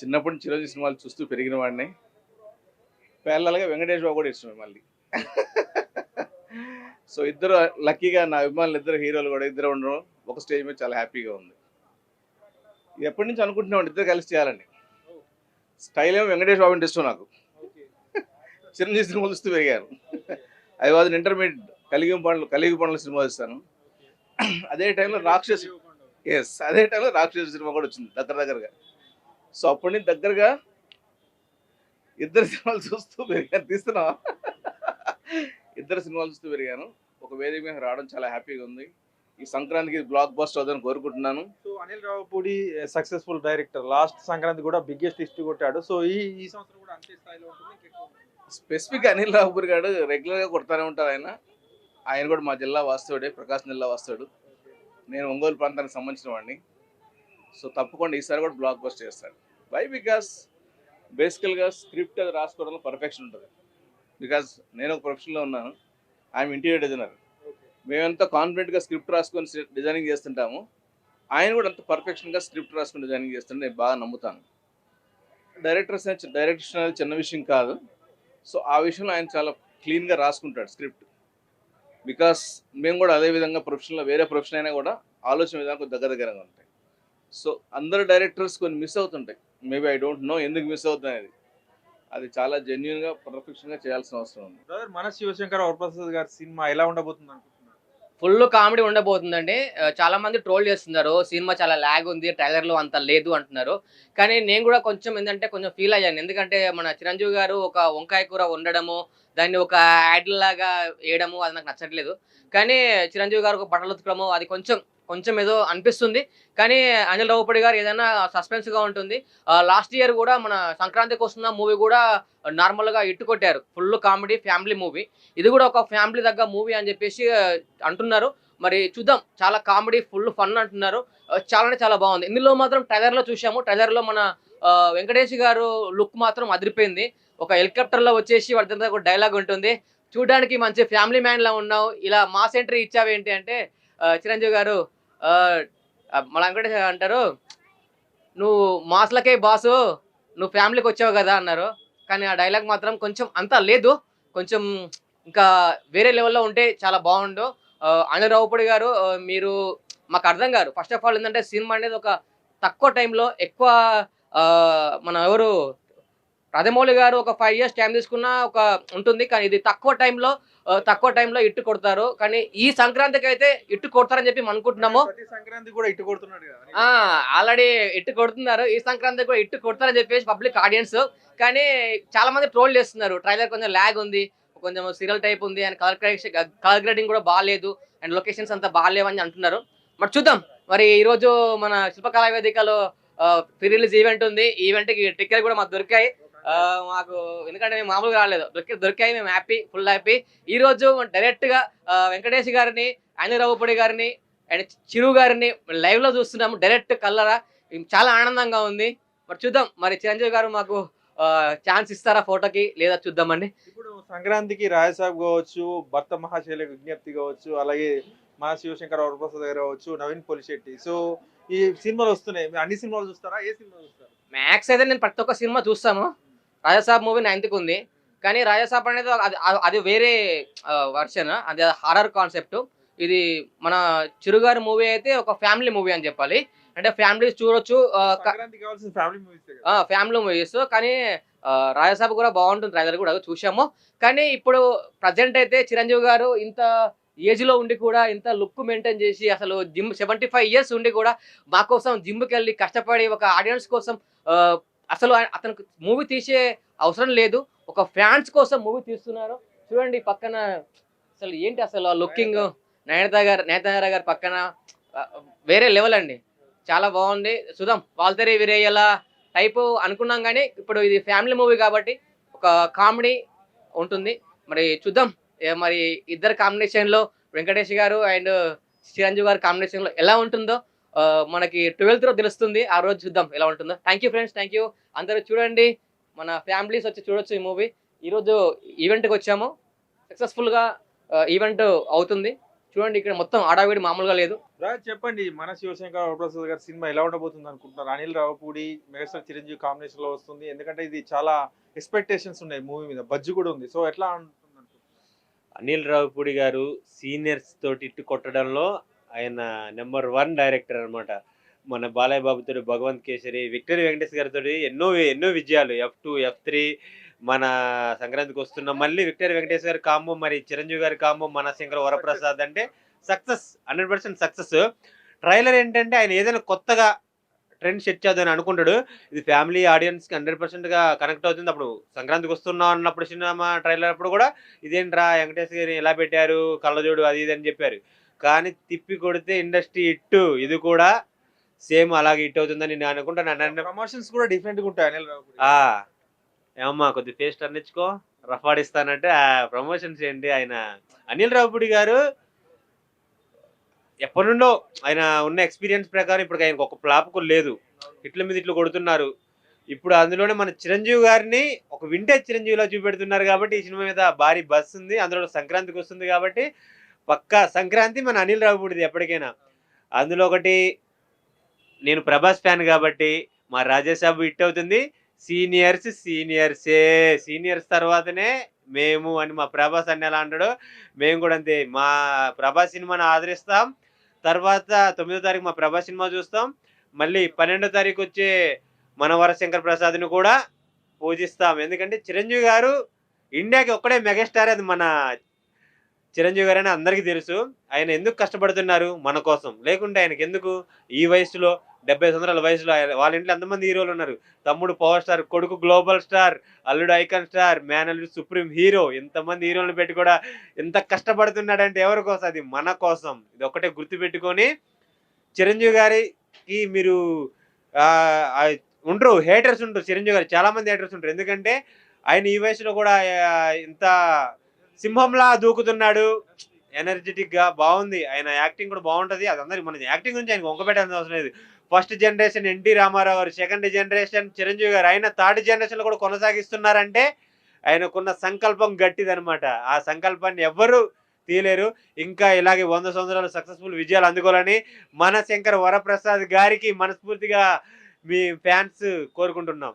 చిన్నప్పటి నుంచి చిరంజీవి సినిమాలు చూస్తూ పెరిగిన వాడిని. పేర్లగా వెంకటేష్ బాబు కూడా ఇష్టమే మళ్ళీ. సో ఇద్దరు లక్కీగా నా అభిమానులు ఇద్దరు హీరోలు కూడా ఇద్దరు ఉండడం ఒక స్టేజ్ మీద చాలా హ్యాపీగా ఉంది. ఎప్పటి నుంచి అనుకుంటున్నాం ఇద్దరు కలిసి చేయాలని స్టైల్ ఏమో వెంకటేష్ బాబు అంటే ఇష్టం నాకు. చిరంజీవి సినిమాలు చూస్తూ పెరిగారు ఐ వాజ్ ఇంటర్మీడియట్ కలిగి పనులు కలిగి పనులు సినిమా చూస్తాను. అదే టైంలో రాక్షసు ఎస్ అదే టైంలో రాక్షసు సినిమా కూడా వచ్చింది దగ్గర దగ్గరగా. సో అప్పటి నుంచి దగ్గరగా ఇద్దరు సినిమాలు చూస్తూ పెరిగాను. తీస్తున్నా ఇద్దరు సినిమాలు చూస్తూ పెరిగాను. ఒక వేదిక మీద రావడం చాలా హ్యాపీగా ఉంది. ఈ సంక్రాంతికి బ్లాక్ బస్ట్ అవుతుందని కోరుకుంటున్నాను. So Anil Ravipudi successful director last Sankranti కూడా బిగ్గెస్ట్ హిస్ట్ కొట్టాడు. సో ఈ ఈ సంవత్సరం కూడా అంతే స్థాయిలో ఉంటుంది. స్పెసిఫిక్ అనిల్ రావుపూర్ గారు రెగ్యులర్గా కొడతానే ఉంటారు ఆయన. ఆయన కూడా మా జిల్లా వాస్తవుడే. ప్రకాశం జిల్లా వాస్తవుడు. నేను ఒంగోలు ప్రాంతానికి సంబంధించిన వాడిని. సో తప్పకుండా ఈసారి కూడా బ్లాక్ బస్ట్ చేస్తాడు. వై బికాస్ బేసికల్గా స్క్రిప్ట్ అది రాసుకోవడంలో పర్ఫెక్షన్ ఉంటుంది. బికాస్ నేను ఒక ప్రొఫెషన్లో ఉన్నాను. ఐఎమ్ ఇంటీరియర్ డిజైనర్ మేమెంత కాన్ఫిడెంట్గా స్క్రిప్ట్ రాసుకొని డిజైనింగ్ చేస్తుంటాము. ఆయన కూడా అంత పర్ఫెక్షన్గా స్క్రిప్ట్ రాసుకొని డిజైనింగ్ చేస్తుంటే నేను బాగా నమ్ముతాను. డైరెక్టర్స్ డైరెక్షన్ అనేది చిన్న విషయం కాదు. సో ఆ విషయంలో ఆయన చాలా క్లీన్గా రాసుకుంటాడు స్క్రిప్ట్ బికాస్ మేము కూడా అదే విధంగా ప్రొఫెషన్లో వేరే ప్రొఫెషన్ అయినా కూడా ఆలోచన విధానం దగ్గర దగ్గరగా ఉంటాయి. సో అందరు డైరెక్టర్స్ కొన్ని మిస్ అవుతుంటాయి. మేబీ ఐ డోంట్ నో ఎందుకు మిస్ అవుతుంది అనేది అది చాలా జెన్యున్గా పర్ఫెక్షన్గా చేయాల్సిన అవసరం ఉంది. బ్రదర్ మన శివశంకర్ వరప్రసాద్ గారి సినిమా ఎలా ఉండబోతుంది అనుకుంటున్నారు? ఫుల్ కామెడీ ఉండబోతుందండి. చాలా మంది ట్రోల్ చేస్తున్నారు. సినిమా చాలా లాగ్ ఉంది ట్రైలర్లో అంత లేదు అంటున్నారు. కానీ నేను కూడా కొంచెం ఏంటంటే కొంచెం ఫీల్ అయ్యాను. ఎందుకంటే మన చిరంజీవి గారు ఒక వంకాయ కూర వండడము దాన్ని ఒక యాడ్ లాగా వేయడము అది నాకు నచ్చట్లేదు. కానీ చిరంజీవి గారు ఒక బట్టలు ఉతకడము అది కొంచెం కొంచెం ఏదో అనిపిస్తుంది. కానీ అనిల్ రావుపడి గారు ఏదైనా సస్పెన్స్గా ఉంటుంది. లాస్ట్ ఇయర్ కూడా మన సంక్రాంతికి వస్తున్న మూవీ కూడా నార్మల్గా ఇట్టుకొట్టారు ఇట్టు కొట్టారు. ఫుల్ కామెడీ ఫ్యామిలీ మూవీ ఇది కూడా ఒక ఫ్యామిలీ దగ్గర మూవీ అని చెప్పేసి అంటున్నారు. మరి చూద్దాం. చాలా కామెడీ ఫుల్ ఫన్ అంటున్నారు. చాలానే చాలా అంటే చాలా బాగుంది. ఇందులో మాత్రం ట్రైలర్లో చూసాము ట్రైలర్లో మన వెంకటేష్ గారు లుక్ మాత్రం అదిరిపోయింది. ఒక హెలికాప్టర్లో వచ్చేసి వాళ్ళ ఒక డైలాగ్ ఉంటుంది. చూడడానికి మంచి ఫ్యామిలీ మ్యాన్లా ఉన్నావు. ఇలా మాస్ ఎంట్రీ ఇచ్చావేంటి అంటే చిరంజీవి గారు మన వెంకటేష్ అంటారు నువ్వు మాస్లకే బాసు నువ్వు ఫ్యామిలీకి వచ్చావు కదా అన్నారు. కానీ ఆ డైలాగ్ మాత్రం కొంచెం అంత లేదు. కొంచెం ఇంకా వేరే లెవెల్లో ఉంటే చాలా బాగుండు. ఆ, అనిల్ రావుపూడి గారు మీరు మాకు అర్థం కాదు. ఫస్ట్ ఆఫ్ ఆల్ ఏంటంటే సినిమా అనేది ఒక తక్కువ టైంలో ఎక్కువ మన ఎవరు రాజమౌళి గారు ఒక ఫైవ్ ఇయర్స్ టైం తీసుకున్న ఒక ఉంటుంది. కానీ ఇది తక్కువ టైంలో తక్కువ టైంలో ఇట్టు కొడతారు. కానీ ఈ సంక్రాంతికి అయితే ఇట్టు కొడతారని చెప్పి అనుకుంటున్నాము. సంక్రాంతి కూడా ఇటు కొడుతున్నాడు ఆల్రెడీ ఇట్టు కొడుతున్నారు. ఈ సంక్రాంతి కూడా ఇట్టు కొడతారని చెప్పేసి పబ్లిక్ ఆడియన్స్ కానీ చాలా మంది ట్రోల్ చేస్తున్నారు. ట్రైలర్ కొంచెం ల్యాగ్ ఉంది. కొంచెం సీరియల్ టైప్ ఉంది అండ్ కలర్ కలర్ గ్రేడింగ్ కూడా బాగాలేదు. అండ్ లొకేషన్స్ అంతా బాగాలేవని అంటున్నారు. మరి చూద్దాం. మరి ఈ రోజు మన శిల్పకళా వేదికలో ప్రీ రిలీజ్ ఈవెంట్ ఉంది. ఈవెంట్కి టికెట్ కూడా మాకు దొరికాయి. మాకు ఎందుకంటే మేము మామూలుగా రాలేదు. దొరికి దొరికాయి మేము హ్యాపీ ఫుల్ హ్యాపీ ఈ రోజు డైరెక్ట్గా ఆ, వెంకటేష్ గారిని రావుపూడి గారిని అండ్ చిరు గారిని లైవ్లో చూస్తున్నాము. డైరెక్ట్ కల్లరా చాలా ఆనందంగా ఉంది. మరి చూద్దాం. మరి చిరంజీవి గారు మాకు ఛాన్స్ ఇస్తారా ఫోటోకి? లేదా చూద్దామండి. ఇప్పుడు సంక్రాంతికి రాయసాబ్ కావచ్చు భర్త మహాశైల విజ్ఞప్తి కావచ్చు అలాగే మా శివశంకర్ వరప్రసాద్ గారు కావచ్చు నవీన్ పోలిశెట్టి. సో ఈ సినిమాలు వస్తున్నాయి. అన్ని సినిమాలు చూస్తారా? ఏ సినిమా చూస్తారు? మ్యాక్స్ అయితే నేను ప్రతి ఒక్క సినిమా చూస్తాను. రాజాసాబ్ మూవీ నైన్త్కి ఉంది. కానీ రాజాసాబ్ అనేది అది అది వేరే వర్షన్ అది హారర్ కాన్సెప్ట్ ఇది మన చిరుగారి మూవీ అయితే ఒక ఫ్యామిలీ మూవీ అని చెప్పాలి. అంటే ఫ్యామిలీ చూడొచ్చు ఫ్యామిలీ మూవీస్ ఆ, ఫ్యామిలీ మూవీస్ కానీ రాజసాబ్ కూడా బాగుంటుంది ట్రైలర్ కూడా చూసాము. కానీ ఇప్పుడు ప్రజెంట్ అయితే చిరంజీవి గారు ఇంత ఏజ్లో ఉండి కూడా ఇంత లుక్ మెయింటైన్ చేసి అసలు జిమ్ సెవెంటీ ఫైవ్ ఇయర్స్ ఉండి కూడా మా కోసం జిమ్కి వెళ్ళి కష్టపడి ఒక ఆడియన్స్ కోసం అసలు అతనికి మూవీ తీసే అవసరం లేదు. ఒక ఫ్యాన్స్ కోసం మూవీ తీస్తున్నారు. చూడండి పక్కన అసలు ఏంటి అసలు ఆ లుకింగ్? నయనతా గారు నయనతార గారు పక్కన వేరే లెవెల్ అండి. చాలా బాగుంది. చూద్దాం. వాల్తేరి వీరయ్యల టైపు అనుకున్నాం కానీ ఇప్పుడు ఇది ఫ్యామిలీ మూవీ కాబట్టి ఒక కామెడీ ఉంటుంది. మరి చూద్దాం. మరి ఇద్దరు కాంబినేషన్లో వెంకటేష్ గారు అండ్ చిరంజీవి గారు కాంబినేషన్లో ఎలా ఉంటుందో మనకి ట్వెల్త్లో తెలుస్తుంది. ఆ రోజు చూద్దాం ఎలా ఉంటుందో. Thank you friends thank you అందరూ చూడండి. మన ఫ్యామిలీస్ వచ్చి చూడొచ్చు ఈ మూవీ ఈరోజు ఈవెంట్కి వచ్చాము. సక్సెస్ఫుల్గా ఈవెంట్ అవుతుంది. చూడండి ఇక్కడ మొత్తం ఆడావిడి మామూలుగా లేదు. రాజ్ చెప్పండి. మన శివశంకర్ వరప్రసాద్ గారి సినిమా ఎలా ఉండబోతుంది అనుకుంటున్నారు? అనిల్ రావుపూడి మెగాస్టార్ చిరంజీవి కాంబినేషన్లో వస్తుంది. ఎందుకంటే ఇది చాలా ఎక్స్పెక్టేషన్స్ ఉన్నాయి మూవీ మీద. బజ్జు కూడా ఉంది. సో ఎట్లా ఉంటుంది అనిల్ రావుపూడి గారు సీనియర్స్ తోటి ఇట్టు కొట్టడంలో ఆయన నెంబర్ వన్ డైరెక్టర్ అనమాట మన బాలయ్య బాబుతో భగవంత్ కేసరి విక్టరీ వెంకటేష్ గారితో ఎన్నో ఎన్నో విజయాలు. ఎఫ్ టూ ఎఫ్ త్రీ మన సంక్రాంతికి వస్తున్న మళ్ళీ విక్టరీ వెంకటేష్ గారి కాంబో మరి చిరంజీవి గారి కాంబో మన శంకర్ వరప్రసాద్ అంటే success hundred percent success trailer ఏంటంటే ఆయన ఏదైనా కొత్తగా ట్రెండ్ సెట్ చేద్దామని అనుకుంటాడు. ఇది ఫ్యామిలీ ఆడియన్స్కి హండ్రెడ్ పర్సెంట్గా కనెక్ట్ అవుతుంది. అప్పుడు సంక్రాంతికి వస్తున్నాం అన్నప్పుడు సినిమా ట్రైలర్ అప్పుడు కూడా ఇదేంట్రా వెంకటేష్ గారిని ఎలా పెట్టారు కళ్ళజోడు అది ఇది అని చెప్పారు. కానీ తిప్పి కొడితే ఇండస్ట్రీ ఇట్టు ఇది కూడా సేమ్ అలాగే ఇట్ అవుతుందని నేను అనుకుంటాను. ప్రమోషన్స్ కూడా డిఫరెంట్గా ఉంటాయి అనిల్ ఆ, ఏమమ్మా కొద్ది ఫేస్ టర్నిచ్చుకో రఫ్ ఆడిస్తానంటే ఆ ప్రమోషన్స్ ఏంటి? ఆయన అనిల్ రావుపూడి గారు ఎప్పటి నుండో ఆయన ఉన్న ఎక్స్పీరియన్స్ ప్రకారం ఇప్పుడు ఆయనకు ఒక ఫ్లాప్ లేదు. ఇట్ల మీద ఇట్లు కొడుతున్నారు. ఇప్పుడు అందులోనే మన చిరంజీవి గారిని ఒక వింటేజ్ చిరంజీవిలో చూపెడుతున్నారు కాబట్టి ఈ సినిమా మీద భారీ బస్ ఉంది. అందులో సంక్రాంతికి వస్తుంది కాబట్టి పక్కా సంక్రాంతి మన అనిల్ రావుపూడిది ఎప్పటికైనా. అందులో ఒకటి నేను ప్రభాస్ ఫ్యాన్ కాబట్టి మా రాజేశాబు హిట్ అవుతుంది. సీనియర్స్ సీనియర్సే. సీనియర్స్ తర్వాతనే మేము అని మా ప్రభాస్ అని ఎలా అంటాడో మేము కూడా అంతే. మా ప్రభాస్ సినిమాని ఆదరిస్తాం. తర్వాత తొమ్మిదో తారీఖు మా ప్రభా సినిమా చూస్తాం. మళ్ళీ పన్నెండో తారీఖు వచ్చే మనవర శంకర్ ప్రసాద్ని కూడా పూజిస్తాం. ఎందుకంటే చిరంజీవి గారు ఇండియాకి ఒక్కడే మెగాస్టార్ అది మన చిరంజీవి గారు అని అందరికీ తెలుసు. ఆయన ఎందుకు కష్టపడుతున్నారు మన కోసం? లేకుంటే ఆయనకి ఎందుకు ఈ వయసులో డెబ్బై సంవత్సరాల వయసులో ఆయన- వాళ్ళ ఇంట్లో ఎంతమంది హీరోలు ఉన్నారు? తమ్ముడు పవర్ స్టార్ కొడుకు గ్లోబల్ స్టార్ అల్లుడు ఐకాన్ స్టార్ మ్యాన్ అల్లుడు సుప్రీం హీరో ఇంతమంది హీరోలను పెట్టి కూడా ఎంత కష్టపడుతున్నాడంటే ఎవరి కోసం? అది మన కోసం. ఇది ఒకటే గుర్తుపెట్టుకొని చిరంజీవి గారికి మీరు ఉండరు హేటర్స్ ఉంటారు చిరంజీవి గారు. చాలా మంది హేటర్స్ ఉంటారు ఎందుకంటే ఆయన ఈ వయసులో కూడా ఇంత సింహంలా దూకుతున్నాడు. ఎనర్జెటిక్గా బాగుంది. ఆయన యాక్టింగ్ కూడా బాగుంటుంది. అది అందరికి మన యాక్టింగ్ గురించి ఆయన వంకపెట్టాల్సిన అవసరం లేదు. ఫస్ట్ జనరేషన్ ఎన్టీ రామారావు గారు సెకండ్ జనరేషన్ చిరంజీవి గారు. ఆయన థర్డ్ జనరేషన్లో కూడా కొనసాగిస్తున్నారంటే ఆయనకున్న సంకల్పం గట్టిదనమాట ఆ సంకల్పాన్ని ఎవ్వరూ తీయలేరు. ఇంకా ఇలాగే వంద సంవత్సరాలు సక్సెస్ఫుల్ విజయాలు అందుకోవాలని మన శంకర్ వరప్రసాద్ గారికి మనస్ఫూర్తిగా మీ ఫ్యాన్స్ కోరుకుంటున్నాం.